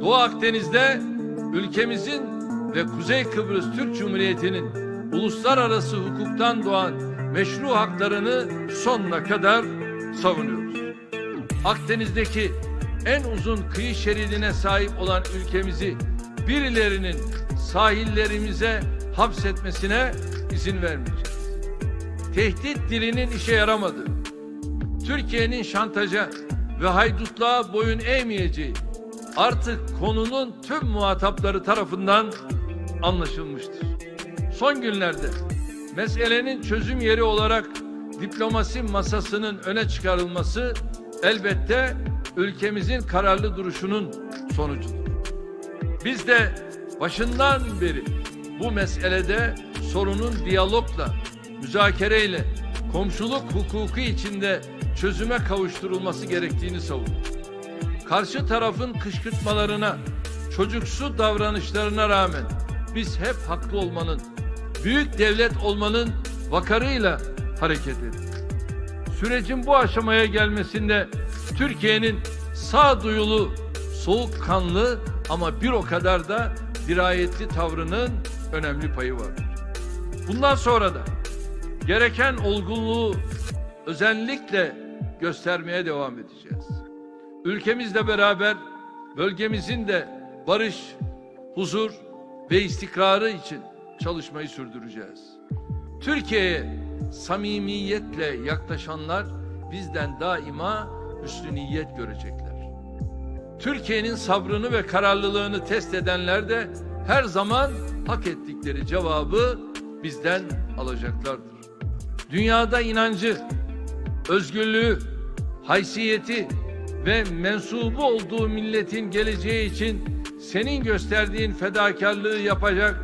Doğu Akdeniz'de ülkemizin ve Kuzey Kıbrıs Türk Cumhuriyeti'nin uluslararası hukuktan doğan meşru haklarını sonuna kadar savunuyoruz. Akdeniz'deki en uzun kıyı şeridine sahip olan ülkemizi birilerinin sahillerimize hapsetmesine izin vermeyeceğiz. Tehdit dilinin işe yaramadığı, Türkiye'nin şantaja ve haydutluğa boyun eğmeyeceği artık konunun tüm muhatapları tarafından anlaşılmıştır. Son günlerde meselenin çözüm yeri olarak diplomasi masasının öne çıkarılması elbette ülkemizin kararlı duruşunun sonucudur. Biz de başından beri bu meselede sorunun diyalogla, müzakereyle, komşuluk hukuku içinde çözüme kavuşturulması gerektiğini savunduk. Karşı tarafın kışkırtmalarına, çocuksu davranışlarına rağmen biz hep haklı olmanın, büyük devlet olmanın vakarıyla hareket ettik. Sürecin bu aşamaya gelmesinde Türkiye'nin sağduyulu, soğukkanlı ama bir o kadar da dirayetli tavrının önemli payı vardır. Bundan sonra da gereken olgunluğu özellikle göstermeye devam edeceğiz. Ülkemizle beraber bölgemizin de barış, huzur ve istikrarı için çalışmayı sürdüreceğiz. Türkiye'ye samimiyetle yaklaşanlar bizden daima üstün niyet görecekler. Türkiye'nin sabrını ve kararlılığını test edenler de her zaman hak ettikleri cevabı bizden alacaklardır. Dünyada inancı, özgürlüğü, haysiyeti ve mensubu olduğu milletin geleceği için senin gösterdiğin fedakarlığı yapacak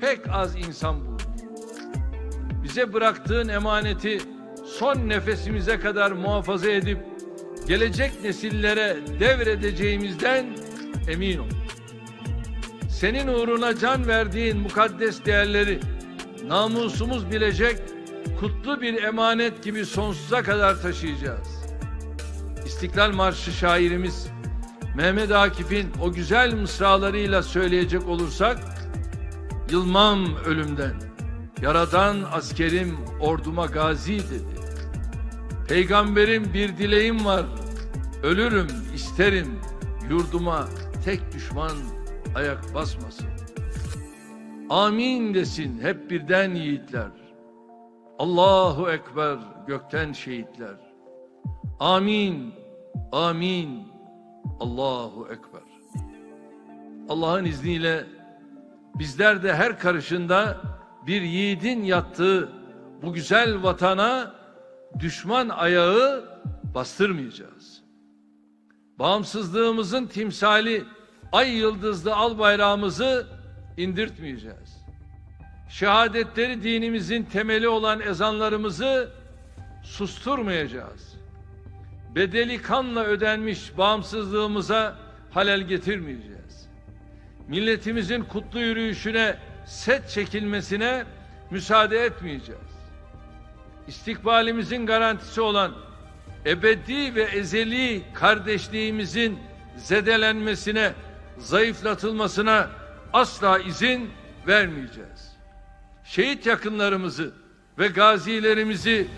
pek az insan bulunur. Bize bıraktığın emaneti son nefesimize kadar muhafaza edip gelecek nesillere devredeceğimizden emin ol. Senin uğruna can verdiğin mukaddes değerleri namusumuz bilecek kutlu bir emanet gibi sonsuza kadar taşıyacağız. İstiklal Marşı şairimiz Mehmet Akif'in o güzel mısralarıyla söyleyecek olursak Yılmam ölümden Yaradan askerim orduma gazi dedi. Peygamberim bir dileğim var. Ölürüm isterim yurduma tek düşman ayak basmasın. Amin desin hep birden yiğitler. Allahu Ekber gökten şehitler. Amin, amin, Allahu Ekber. Allah'ın izniyle bizler de her karışında bir yiğidin yattığı bu güzel vatana düşman ayağı bastırmayacağız. Bağımsızlığımızın timsali ay yıldızlı al bayrağımızı indirtmeyeceğiz. Şehadetleri dinimizin temeli olan ezanlarımızı susturmayacağız. Bedeli kanla ödenmiş bağımsızlığımıza halel getirmeyeceğiz. Milletimizin kutlu yürüyüşüne set çekilmesine müsaade etmeyeceğiz. İstikbalimizin garantisi olan ebedi ve ezeli kardeşliğimizin zedelenmesine, zayıflatılmasına asla izin vermeyeceğiz. Şehit yakınlarımızı ve gazilerimizi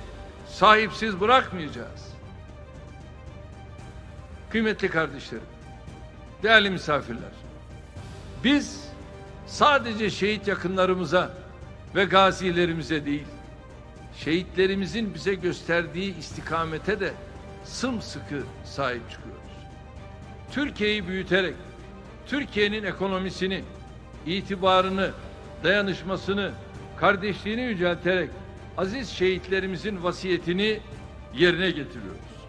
sahipsiz bırakmayacağız. Kıymetli kardeşlerim, değerli misafirler, biz sadece şehit yakınlarımıza ve gazilerimize değil, şehitlerimizin bize gösterdiği istikamete de sımsıkı sahip çıkıyoruz. Türkiye'yi büyüterek, Türkiye'nin ekonomisini, itibarını, dayanışmasını, kardeşliğini yücelterek aziz şehitlerimizin vasiyetini yerine getiriyoruz.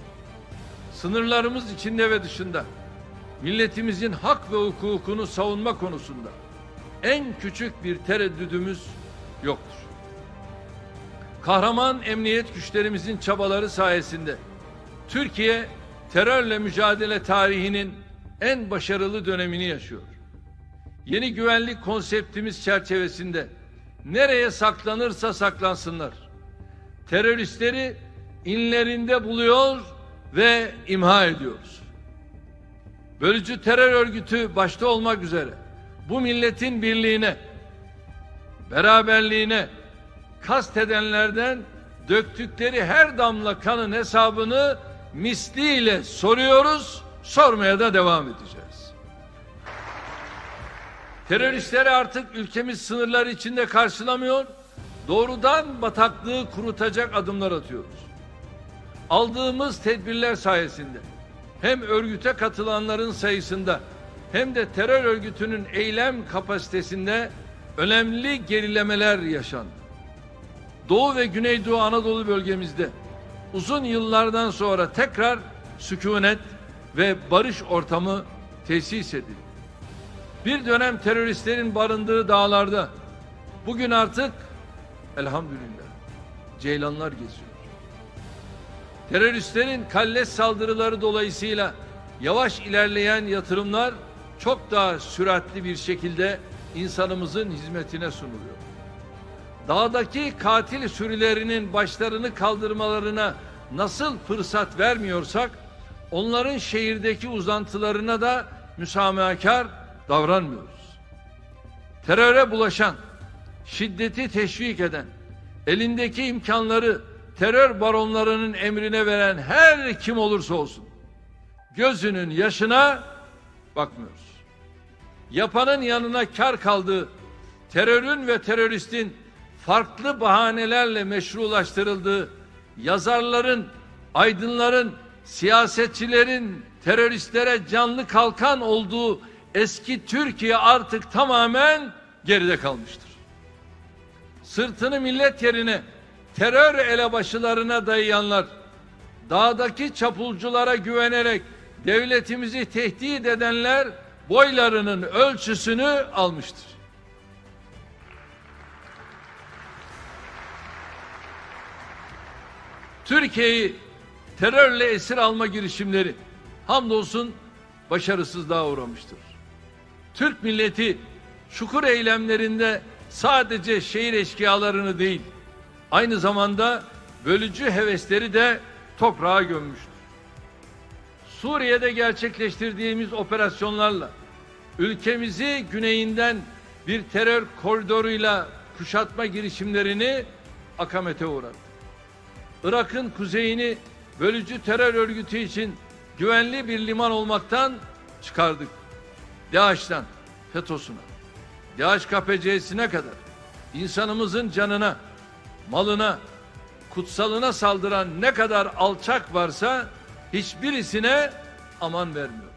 Sınırlarımız içinde ve dışında milletimizin hak ve hukukunu savunma konusunda en küçük bir tereddüdümüz yoktur. Kahraman emniyet güçlerimizin çabaları sayesinde Türkiye terörle mücadele tarihinin en başarılı dönemini yaşıyor. Yeni güvenlik konseptimiz çerçevesinde nereye saklanırsa saklansınlar. Teröristleri inlerinde buluyor ve imha ediyoruz. bölücü terör örgütü başta olmak üzere bu milletin birliğine, beraberliğine kast edenlerden döktükleri her damla kanın hesabını misliyle soruyoruz, sormaya da devam edeceğiz. Teröristleri artık ülkemiz sınırları içinde karşılamıyor, doğrudan bataklığı kurutacak adımlar atıyoruz. Aldığımız tedbirler sayesinde hem örgüte katılanların sayısında hem de terör örgütünün eylem kapasitesinde önemli gerilemeler yaşandı. Doğu ve Güneydoğu Anadolu bölgemizde uzun yıllardan sonra tekrar sükunet ve barış ortamı tesis edildi. Bir dönem teröristlerin barındığı dağlarda bugün artık elhamdülillah ceylanlar geziyor. Teröristlerin kalleş saldırıları dolayısıyla yavaş ilerleyen yatırımlar çok daha süratli bir şekilde insanımızın hizmetine sunuluyor. Dağdaki katil sürülerinin başlarını kaldırmalarına nasıl fırsat vermiyorsak onların şehirdeki uzantılarına da müsamahakar davranmıyoruz. Teröre bulaşan, şiddeti teşvik eden, elindeki imkanları terör baronlarının emrine veren her kim olursa olsun gözünün yaşına bakmıyoruz. Yapanın yanına kar kaldığı terörün ve teröristin farklı bahanelerle meşrulaştırıldığı yazarların, aydınların, siyasetçilerin teröristlere canlı kalkan olduğu eski Türkiye artık tamamen geride kalmıştır. Sırtını millet yerine terör elebaşılarına dayayanlar, dağdaki çapulculara güvenerek devletimizi tehdit edenler boylarının ölçüsünü almıştır. Türkiye'yi terörle esir alma girişimleri hamdolsun başarısızlığa uğramıştır. Türk milleti şukur eylemlerinde sadece şehir eşkıyalarını değil, aynı zamanda bölücü hevesleri de toprağa gömmüştür. Suriye'de gerçekleştirdiğimiz operasyonlarla ülkemizi güneyinden bir terör koridoruyla kuşatma girişimlerini akamete uğrattı. Irak'ın kuzeyini bölücü terör örgütü için güvenli bir liman olmaktan çıkardık. DAEŞ'ten FETÖ'süne, DAEŞ KPC'sine kadar insanımızın canına, malına, kutsalına saldıran ne kadar alçak varsa hiçbirisine aman vermiyor.